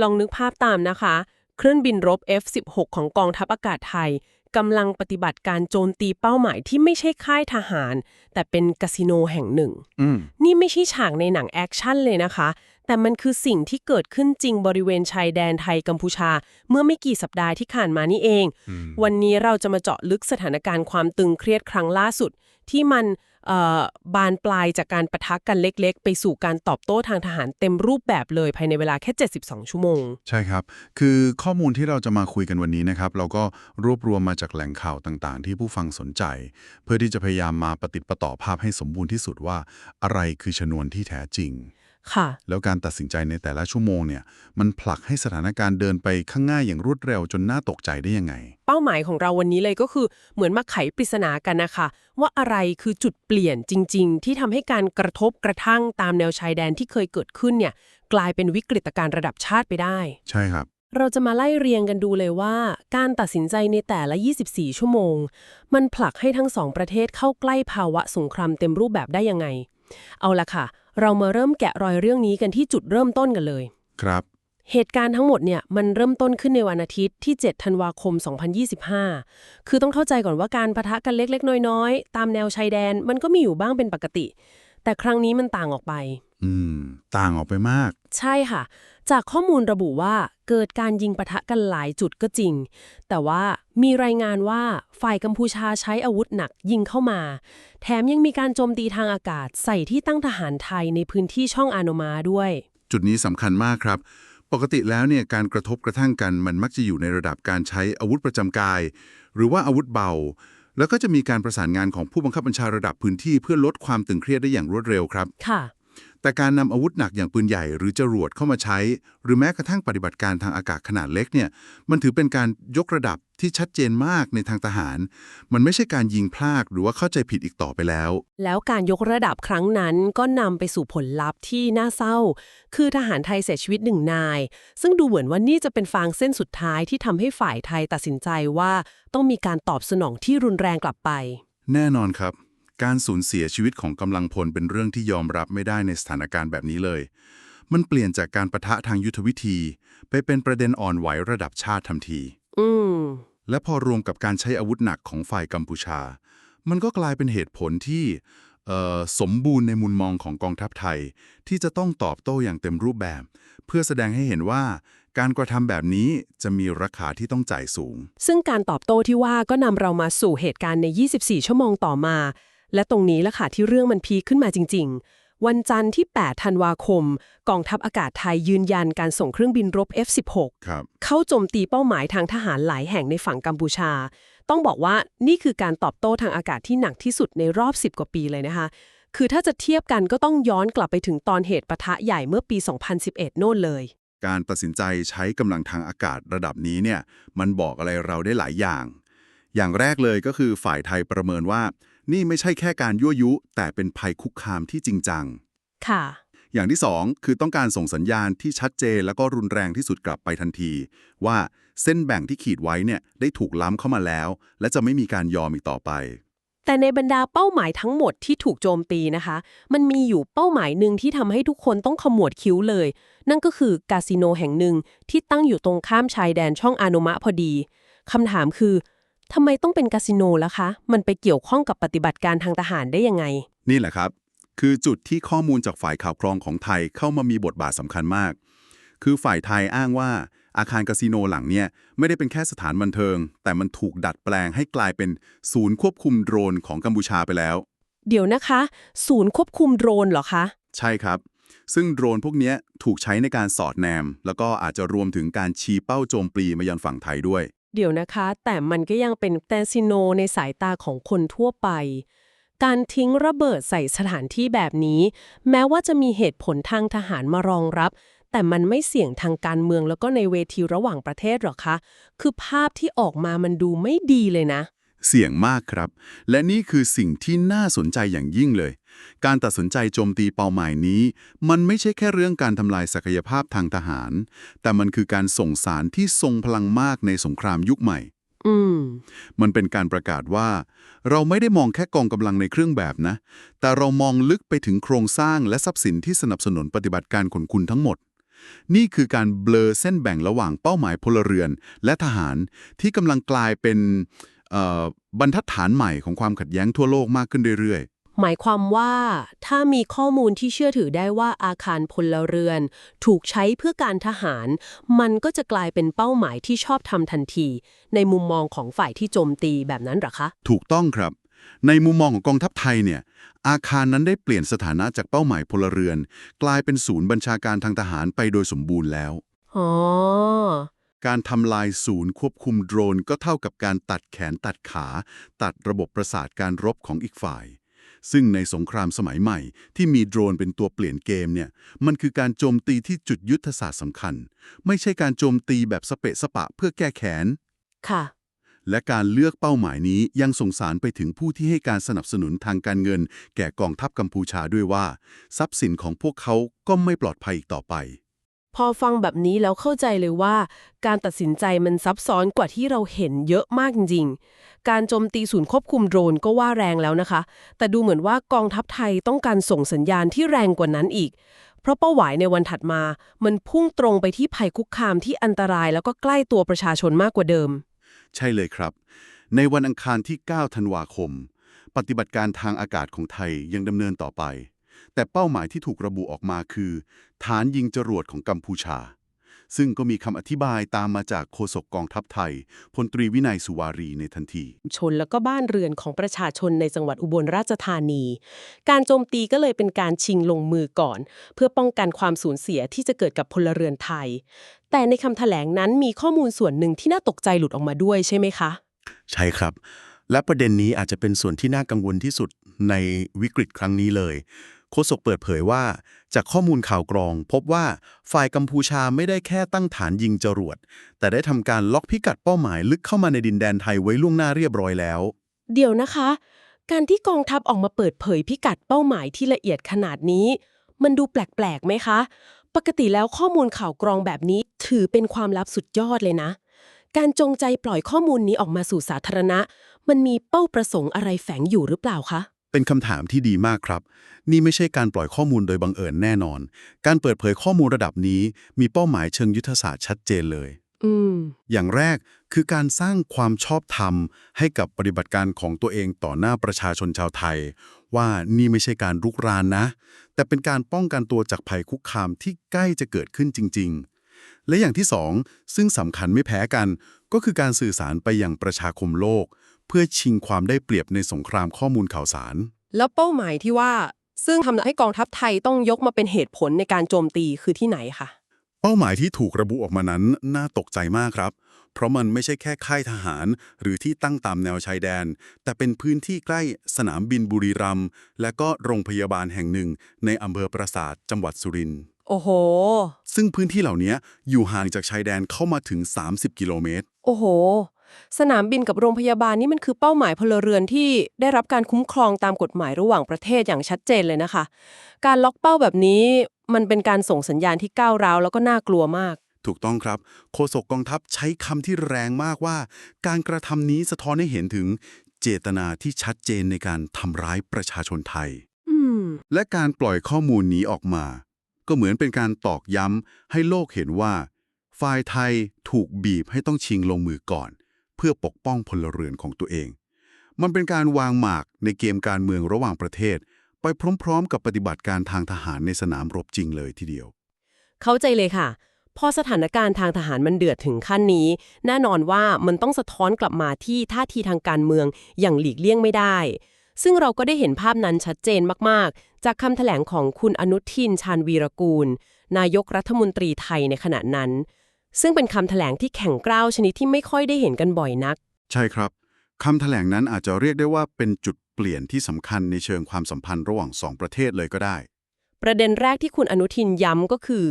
ลองนึกภาพตามนะคะ เครื่องบินรบ F-16 ของกองทัพอากาศไทยกำลังปฏิบัติการโจมตีเป้าหมายที่ไม่ใช่ค่ายทหาร แต่เป็นคาสิโนแห่งหนึ่งอืมนี่ไม่ใช่ฉากในหนังแอคชั่นเลยนะคะ แต่มันคือสิ่งที่เกิดขึ้นจริงบริเวณชายแดนไทยกัมพูชา เมื่อไม่กี่สัปดาห์ที่ผ่านมานี่เอง วันนี้เราจะมาเจาะลึกสถานการณ์ความตึงเครียดครั้งล่าสุด ที่มันเอ่อ บานปลายจากการประทักกันเล็กๆ ไปสู่การตอบโต้ทางทหารเต็มรูปแบบเลยภายในเวลาแค่ 72 ชั่วโมง ใช่ครับ คือข้อมูลที่เราจะมาคุยกันวันนี้นะครับ เราก็รวบรวมมาจากแหล่งข่าวต่างๆ ที่ผู้ฟังสนใจ เพื่อที่จะพยายามมาปฏิดประต่อภาพให้สมบูรณ์ที่สุดว่า อะไรคือชนวนที่แท้จริง ค่ะ แล้วการตัดสินใจในแต่ละชั่วโมงเนี่ย มันผลักให้สถานการณ์เดินไปข้างหน้าอย่างรวดเร็วจนน่าตกใจได้ยังไง เป้าหมายของเราวันนี้เลยก็คือเหมือนมาไขปริศนากันนะคะ ว่าอะไรคือจุดเปลี่ยนจริง ๆ ที่ทำให้การกระทบกระทั่งตามแนวชายแดนที่เคยเกิดขึ้นเนี่ย กลายเป็นวิกฤตการณ์ระดับชาติไปได้ ใช่ครับเราจะมาไล่เรียงกันดูเลยว่า การตัดสินใจในแต่ละ 24 ชั่วโมง มันผลักให้ทั้งสองประเทศเข้าใกล้ภาวะสงครามเต็มรูปแบบได้ยังไง เอาละค่ะ เรามาเริ่มแกะรอยเรื่องนี้กันที่จุดเริ่มต้นกันเลย ครับ เหตุการณ์ทั้งหมดเนี่ยมันเริ่มต้นขึ้นในวันอาทิตย์ที่ 7 ธันวาคม 2025 คือต้องเข้าใจก่อนว่าการประทะกันเล็กๆ น้อยๆ ตามแนวชายแดนมันก็มีอยู่บ้างเป็นปกติ แต่ครั้งนี้มันต่างออกไป อืม ต่างออกไปมาก ใช่ค่ะ จากข้อมูลระบุว่าเกิดการยิงปะทะกันหลายจุดก็จริง แต่ว่ามีรายงานว่าฝ่ายกัมพูชาใช้อาวุธหนักยิงเข้ามา แถมยังมีการโจมตีทางอากาศใส่ที่ตั้งทหารไทยในพื้นที่ช่องอาโนมาด้วย จุดนี้สำคัญมากครับ ปกติแล้วเนี่ยการกระทบกระทั่งกันมันมักจะอยู่ในระดับการใช้อาวุธประจำกาย หรือว่าอาวุธเบา แล้วก็จะมีการประสานงานของผู้บังคับบัญชาระดับพื้นที่เพื่อลดความตึงเครียดได้อย่างรวดเร็วครับ ค่ะ แต่การนำอาวุธหนักอย่างปืนใหญ่หรือจรวดเข้ามาใช้ หรือแม้กระทั่งปฏิบัติการทางอากาศขนาดเล็กเนี่ยมันถือเป็นการยกระดับที่ชัดเจนมากในทางทหาร มันไม่ใช่การยิงพลากหรือว่าเข้าใจผิดอีกต่อไปแล้ว แล้วการยกระดับครั้งนั้นก็นำไปสู่ผลลัพธ์ที่น่าเศร้า คือทหารไทยเสียชีวิตหนึ่งนาย ซึ่งดูเหมือนว่านี่จะเป็นฟางเส้นสุดท้ายที่ทำให้ฝ่ายไทยตัดสินใจว่าต้องมีการตอบสนองที่รุนแรงกลับไป แน่นอนครับ การสูญเสียชีวิตของกำลังพลเป็นเรื่องที่ยอมรับไม่ได้ในสถานการณ์แบบนี้เลย มันเปลี่ยนจากการประทะทางยุทธวิธี ไปเป็นประเด็นอ่อนไหวระดับชาติทันทีอืมและพอรวมกับการใช้อาวุธหนักของฝ่ายกัมพูชา มันก็กลายเป็นเหตุผลที่เอ่อสมบูรณ์ในมุมมองของกองทัพไทย ที่จะต้องตอบโต้อย่างเต็มรูปแบบ เพื่อแสดงให้เห็นว่าการกระทำแบบนี้จะมีราคาที่ต้องจ่ายสูง ซึ่งการตอบโต้ที่ว่าก็นำเรามาสู่เหตุการณ์ใน 24 ชั่วโมงต่อมา และตรงนี้แหละค่ะที่เรื่องมันพีคขึ้นมาจริง ๆ วันจันทร์ที่ 8 ธันวาคม กองทัพอากาศไทยยืนยันการส่งเครื่องบินรบ F-16 ครับเข้าโจมตีเป้าหมายทางทหารหลายแห่งในฝั่งกัมพูชา ต้องบอกว่านี่คือการตอบโต้ทางอากาศที่หนักที่สุดในรอบ 10 กว่าปีเลยนะคะคือถ้าจะเทียบกันก็ต้องย้อนกลับไปถึงตอนเหตุปะทะใหญ่เมื่อปี 2011 โน่นเลย การตัดสินใจใช้กำลังทางอากาศระดับนี้เนี่ย มันบอกอะไรเราได้หลายอย่าง อย่างแรกเลยก็คือฝ่ายไทยประเมินว่า นี่ไม่ใช่แค่การยั่วยุ แต่เป็นภัยคุกคามที่จริงจัง ค่ะ อย่างที่สองคือต้องการส่งสัญญาณที่ชัดเจนแล้วก็รุนแรงที่สุดกลับไปทันที ว่าเส้นแบ่งที่ขีดไว้เนี่ยได้ถูกล้ำเข้ามาแล้ว และจะไม่มีการยอมอีกต่อไป แต่ในบรรดาเป้าหมายทั้งหมดที่ถูกโจมตีนะคะ มันมีอยู่เป้าหมายหนึ่งที่ทำให้ทุกคนต้องขมวดคิ้วเลย นั่นก็คือกาสิโนแห่งหนึ่งที่ตั้งอยู่ตรงข้ามชายแดนช่องอาโนมะพอดีคำถามคือ ทำไมต้องเป็นคาสิโนล่ะคะ มันไปเกี่ยวข้องกับปฏิบัติการทางทหารได้ยังไง นี่แหละครับ คือจุดที่ข้อมูลจากฝ่ายข่าวกรองของไทยเข้ามามีบทบาทสำคัญมาก คือฝ่ายไทยอ้างว่าอาคารคาสิโนหลังเนี่ยไม่ได้เป็นแค่สถานบันเทิง แต่มันถูกดัดแปลงให้กลายเป็นศูนย์ควบคุมโดรนของกัมพูชาไปแล้ว เดี๋ยวนะคะ ศูนย์ควบคุมโดรนเหรอคะ ใช่ครับ ซึ่งโดรนพวกเนี้ยถูกใช้ในการสอดแนม แล้วก็อาจจะรวมถึงการชี้เป้าโจมปลีมายังฝั่งไทยด้วย เดี๋ยวนะคะ แต่มันก็ยังเป็นแตซิโนในสายตาของคนทั่วไป การทิ้งระเบิดใส่สถานที่แบบนี้ แม้ว่าจะมีเหตุผลทางทหารมารองรับ แต่มันไม่เสี่ยงทางการเมืองแล้วก็ในเวทีระหว่างประเทศหรอคะ คือภาพที่ออกมามันดูไม่ดีเลยนะ เสี่ยงมากครับ และนี่คือสิ่งที่น่าสนใจอย่างยิ่งเลย การตัดสินใจโจมตีเป้าหมายนี้ มันไม่ใช่แค่เรื่องการทำลายศักยภาพทางทหาร แต่มันคือการส่งสารที่ทรงพลังมากในสงครามยุคใหม่อืมมันเป็นการประกาศว่า เราไม่ได้มองแค่กองกำลังในเครื่องแบบนะ แต่เรามองลึกไปถึงโครงสร้างและทรัพย์สินที่สนับสนุนปฏิบัติการของคุณทั้งหมด นี่คือการเบลอเส้นแบ่งระหว่างเป้าหมายพลเรือน และทหารที่กำลังกลายเป็นเอ่อ บรรทัดฐานใหม่ของความขัดแย้งทั่วโลกมากขึ้นเรื่อยหมายความว่าถ้ามีข้อมูลที่เชื่อถือได้ว่าอาคารพลเรือน ถูกใช้เพื่อการทหาร มันก็จะกลายเป็นเป้าหมายที่ชอบทำทันที ในมุมมองของฝ่ายที่โจมตีแบบนั้นเหรอคะๆถูกต้องครับ ในมุมมองของกองทัพไทยเนี่ยอาคารนั้นได้เปลี่ยนสถานะจากเป้าหมายพลเรือน กลายเป็นศูนย์บัญชาการทางทหารไปโดยสมบูรณ์แล้วอ๋อ การทำลายศูนย์ควบคุมโดรนก็เท่ากับการตัดแขนตัดขา ตัดระบบประสาทการรบของอีกฝ่าย ซึ่งในสงครามสมัยใหม่ที่มีโดรนเป็นตัวเปลี่ยนเกมเนี่ย มันคือการโจมตีที่จุดยุทธศาสตร์สำคัญ ไม่ใช่การโจมตีแบบสเปะสปะเพื่อแก้แค้น ค่ะ และการเลือกเป้าหมายนี้ยังส่งสารไปถึงผู้ที่ให้การสนับสนุนทางการเงิน แก่กองทัพกัมพูชาด้วยว่า ทรัพย์สินของพวกเขาก็ไม่ปลอดภัยอีกต่อไป พอฟังแบบนี้แล้วเข้าใจเลยว่า การตัดสินใจมันซับซ้อนกว่าที่เราเห็นเยอะมากจริงๆ การโจมตีศูนย์ควบคุมโดรนก็ว่าแรงแล้วนะคะ แต่ดูเหมือนว่ากองทัพไทยต้องการส่งสัญญาณที่แรงกว่านั้นอีก เพราะเป้าหมายในวันถัดมา มันพุ่งตรงไปที่ภัยคุกคามที่อันตรายแล้วก็ใกล้ตัวประชาชนมากกว่าเดิม ใช่เลยครับ ในวันอังคารที่ 9 ธันวาคม ปฏิบัติการทางอากาศของไทยยังดำเนินต่อไป แต่เป้าหมายที่ถูกระบุออกมาคือ ฐานยิงจรวดของกัมพูชา ซึ่งก็มีคำอธิบายตามมาจากโฆษกกองทัพไทยพลตรีวินัยสุวารีในทันที ชนแล้วก็บ้านเรือนของประชาชนในจังหวัดอุบลราชธานี การโจมตีก็เลยเป็นการชิงลงมือก่อน เพื่อป้องกันความสูญเสียที่จะเกิดกับพลเรือนไทย แต่ในคำแถลงนั้นมีข้อมูลส่วนหนึ่งที่น่าตกใจหลุดออกมาด้วยใช่ไหมคะ ใช่ครับและประเด็นนี้อาจจะเป็นส่วนที่น่ากังวลที่สุดในวิกฤตครั้งนี้เลย โฆษกเปิดเผยว่า จากข้อมูลข่าวกรอง พบว่าฝ่ายกัมพูชาไม่ได้แค่ตั้งฐานยิงจรวด แต่ได้ทำการล็อกพิกัดเป้าหมายลึกเข้ามาในดินแดนไทยไว้ล่วงหน้าเรียบร้อยแล้ว เดี๋ยวนะคะ การที่กองทัพออกมาเปิดเผยพิกัดเป้าหมายที่ละเอียดขนาดนี้ มันดูแปลกๆไหมคะ ปกติแล้วข้อมูลข่าวกรองแบบนี้ ถือเป็นความลับสุดยอดเลยนะ การจงใจปล่อยข้อมูลนี้ออกมาสู่สาธารณะ มันมีเป้าประสงค์อะไรแฝงอยู่หรือเปล่าคะ เป็นคำถามที่ดีมากครับ นี่ไม่ใช่การปล่อยข้อมูลโดยบังเอิญแน่นอน การเปิดเผยข้อมูลระดับนี้มีเป้าหมายเชิงยุทธศาสตร์ชัดเจนเลย อืม อย่างแรกคือการสร้างความชอบธรรม ให้กับปฏิบัติการของตัวเองต่อหน้าประชาชนชาวไทย ว่านี่ไม่ใช่การรุกรานนะ แต่เป็นการป้องกันตัวจากภัยคุกคามที่ใกล้จะเกิดขึ้นจริง ๆ และอย่างที่สองซึ่งสำคัญไม่แพ้กัน ก็คือการสื่อสารไปยังประชาคมโลก เพื่อชิงความได้เปรียบในสงครามข้อมูลข่าวสาร แล้วเป้าหมายที่ว่า ซึ่งทำให้กองทัพไทยต้องยกมาเป็นเหตุผลในการโจมตีคือที่ไหนคะเป้าหมายที่ถูกระบุออกมานั้นน่าตกใจมากครับ เพราะมันไม่ใช่แค่ค่ายทหาร หรือที่ตั้งตามแนวชายแดน แต่เป็นพื้นที่ใกล้สนามบินบุรีรัมย์และก็โรงพยาบาลแห่งหนึ่ง ในอำเภอปราสาทจังหวัดสุรินทร์โอ้โห ซึ่งพื้นที่เหล่านี้อยู่ห่างจากชายแดนเข้ามาถึง 30 กิโลเมตร โอ้โห สนามบินกับโรงพยาบาลนี่มันคือเป้าหมายพลเรือนที่ได้รับการคุ้มครองตามกฎหมายระหว่างประเทศอย่างชัดเจนเลยนะคะ การล็อกเป้าแบบนี้มันเป็นการส่งสัญญาณที่ก้าวร้าวแล้วก็น่ากลัวมาก ถูกต้องครับ โฆษกกองทัพใช้คำที่แรงมากว่า การกระทำนี้สะท้อนให้เห็นถึงเจตนาที่ชัดเจนในการทำร้ายประชาชนไทยอืมและการปล่อยข้อมูลนี้ออกมา ก็เหมือนเป็นการตอกย้ำให้โลกเห็นว่า ฝ่ายไทยถูกบีบให้ต้องชิงลงมือก่อน เพื่อปกป้องพลเรือนของตัวเอง มันเป็นการวางหมากในเกมการเมืองระหว่างประเทศ ไปพร้อมๆ กับปฏิบัติการทางทหารในสนามรบจริงเลยทีเดียว เข้าใจเลยค่ะ พอสถานการณ์ทางทหารมันเดือดถึงขั้นนี้ แน่นอนว่ามันต้องสะท้อนกลับมาที่ท่าทีทางการเมืองอย่างหลีกเลี่ยงไม่ได้ ซึ่งเราก็ได้เห็นภาพนั้นชัดเจนมากๆ จากคำแถลงของคุณอนุทินชาญวีรกูล นายกรัฐมนตรีไทยในขณะนั้น ซึ่งเป็นคำแถลงที่แข็งกร้าวชนิดที่ไม่ค่อยได้เห็นกันบ่อยนัก ใช่ครับคำแถลงนั้นอาจจะเรียกได้ว่าเป็นจุดเปลี่ยนที่สำคัญในเชิงความสัมพันธ์ระหว่างสองประเทศเลยก็ได้ ประเด็นแรกที่คุณอนุทินย้ำก็คือ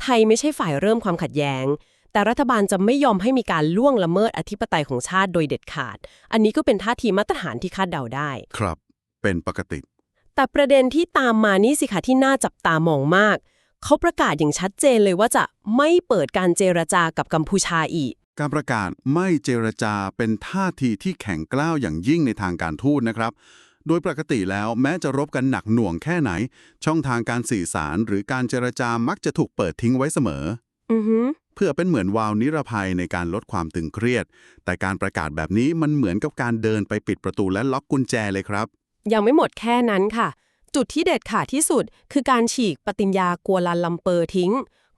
ไทยไม่ใช่ฝ่ายเริ่มความขัดแย้ง แต่รัฐบาลจะไม่ยอมให้มีการล่วงละเมิดอธิปไตยของชาติโดยเด็ดขาด อันนี้ก็เป็นท่าทีมาตรฐานที่คาดเดาได้ ครับ เป็นปกติ แต่ประเด็นที่ตามมานี่สิคะที่น่าจับตามองมาก เขาประกาศอย่างชัดเจนเลยว่าจะไม่เปิดการเจรจากับกัมพูชาอีก การประกาศไม่เจรจาเป็นท่าทีที่แข็งกล้าวอย่างยิ่งในทางการทูตนะครับ โดยปกติแล้วแม้จะรบกันหนักหน่วงแค่ไหน ช่องทางการสื่อสารหรือการเจรจามักจะถูกเปิดทิ้งไว้เสมอ อือฮึเพื่อเป็นเหมือนวาล์วนิรภัยในการลดความตึงเครียด แต่การประกาศแบบนี้มันเหมือนกับการเดินไปปิดประตูและล็อกกุญแจเลยครับ ยังไม่หมดแค่นั้นค่ะ จุดที่เด็ดขาดที่สุด คือการฉีกปฏิญญากัวลันลัมเปอร์ทิ้ง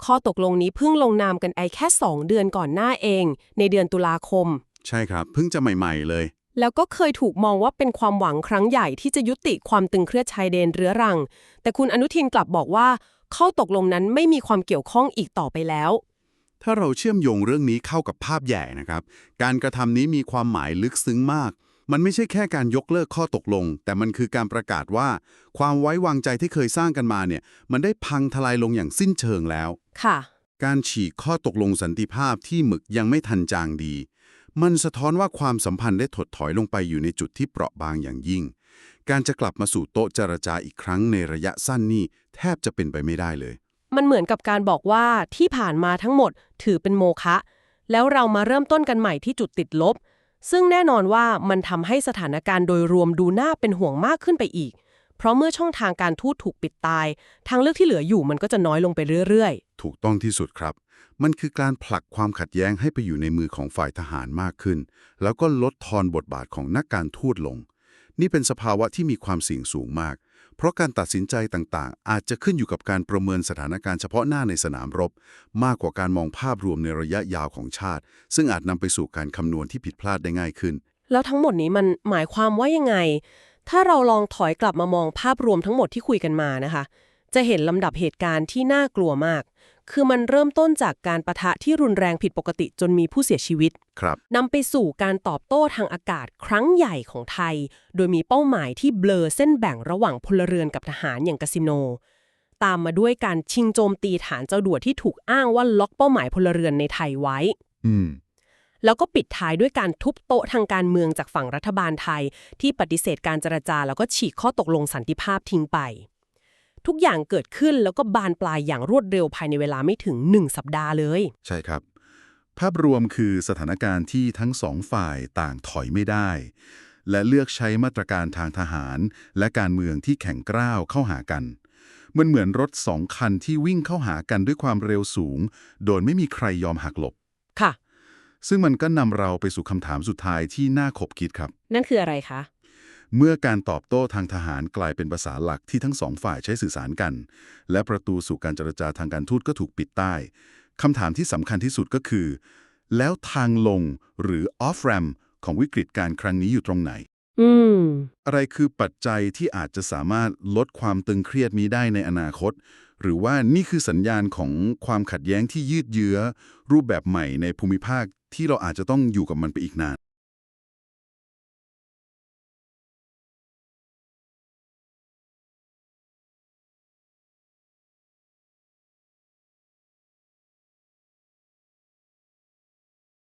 ข้อตกลงนี้เพิ่งลงนามกันไอแค่ 2 เดือนก่อนหน้าเอง ในเดือนตุลาคม ใช่ครับ เพิ่งจะใหม่ ๆ เลย แล้วก็เคยถูกมองว่าเป็นความหวังครั้งใหญ่ที่จะยุติความตึงเครียดชายแดนเรื้อรัง แต่คุณอนุทินกลับบอกว่า ข้อตกลงนั้นไม่มีความเกี่ยวข้องอีกต่อไปแล้ว ถ้าเราเชื่อมโยงเรื่องนี้เข้ากับภาพใหญ่นะครับ การกระทำนี้มีความหมายลึกซึ้งมาก มันไม่ใช่แค่การยกเลิกข้อตกลง แต่มันคือการประกาศว่า ความไว้วางใจที่เคยสร้างกันมาเนี่ย มันได้พังทลายลงอย่างสิ้นเชิงแล้ว ค่ะ การฉีกข้อตกลงสันติภาพที่หมึกยังไม่ทันจางดี มันสะท้อนว่าความสัมพันธ์ได้ถดถอยลงไปอยู่ในจุดที่เปราะบางอย่างยิ่ง การจะกลับมาสู่โต๊ะเจรจาอีกครั้งในระยะสั้นนี่แทบจะเป็นไปไม่ได้เลย มันเหมือนกับการบอกว่าที่ผ่านมาทั้งหมดถือเป็นโมฆะแล้วเรามาเริ่มต้นกันใหม่ที่จุดติดลบ ซึ่งแน่นอนว่ามันทำให้สถานการณ์โดยรวมดูน่าเป็นห่วงมากขึ้นไปอีก เพราะเมื่อช่องทางการทูตถูกปิดตาย ทางเลือกที่เหลืออยู่มันก็จะน้อยลงไปเรื่อยๆ ถูกต้องที่สุดครับ มันคือการผลักความขัดแย้งให้ไปอยู่ในมือของฝ่ายทหารมากขึ้น แล้วก็ลดทอนบทบาทของนักการทูตลง นี่เป็นสภาวะที่มีความเสี่ยงสูงมาก เพราะการตัดสินใจต่างๆ อาจจะขึ้นอยู่กับการประเมินสถานการณ์เฉพาะหน้าในสนามรบ มากกว่าการมองภาพรวมในระยะยาวของชาติ ซึ่งอาจนำไปสู่การคำนวณที่ผิดพลาดได้ง่ายขึ้น แล้วทั้งหมดนี้มันหมายความว่ายังไง ถ้าเราลองถอยกลับมามองภาพรวมทั้งหมดที่คุยกันมานะคะ จะเห็นลำดับเหตุการณ์ที่น่ากลัวมาก คือมันเริ่มต้นจากการประทะที่รุนแรงผิดปกติจนมีผู้เสียชีวิตครับนำไปสู่การตอบโต้ทางอากาศครั้งใหญ่ของไทย โดยมีเป้าหมายที่เบลอเส้นแบ่งระหว่างพลเรือนกับทหารอย่างกาสิโน ตามมาด้วยการชิงโจมตีฐานเจ้าด่วที่ถูกอ้างว่าล็อกเป้าหมายพลเรือนในไทยไว้ อืมแล้วก็ปิดท้ายด้วยการทุบโต๊ะทางการเมืองจากฝั่งรัฐบาลไทย ที่ปฏิเสธการเจรจาแล้วก็ฉีกข้อตกลงสันติภาพทิ้งไป ทุกอย่างเกิดขึ้นแล้วก็บานปลายอย่างรวดเร็วภายในเวลาไม่ถึงหนึ่งสัปดาห์เลย ใช่ครับ ภาพรวมคือสถานการณ์ที่ทั้งสองฝ่ายต่างถอยไม่ได้ และเลือกใช้มาตรการทางทหาร และการเมืองที่แข็งกร้าวเข้าหากันมันเหมือนรถสองคันที่วิ่งเข้าหากันด้วยความเร็วสูง โดยไม่มีใครยอมหักหลบ ค่ะ ซึ่งมันก็นำเราไปสู่คำถามสุดท้ายที่น่าขบคิดครับ นั่นคืออะไรคะ เมื่อการตอบโต้ทางทหารกลายเป็นภาษาหลักที่ทั้งสองฝ่ายใช้สื่อสารกัน และประตูสู่การเจรจาทางการทูตก็ถูกปิดใต้คำถามที่สำคัญที่สุดก็คือ แล้วทางลงหรือ off ramp ของวิกฤตการณ์ครั้งนี้อยู่ตรงไหนอืมอะไรคือปัจจัยที่อาจจะสามารถลดความตึงเครียดนี้ได้ในอนาคต หรือว่านี่คือสัญญาณของความขัดแย้งที่ยืดเยื้อ รูปแบบใหม่ในภูมิภาคที่เราอาจจะต้องอยู่กับมันไปอีกนาน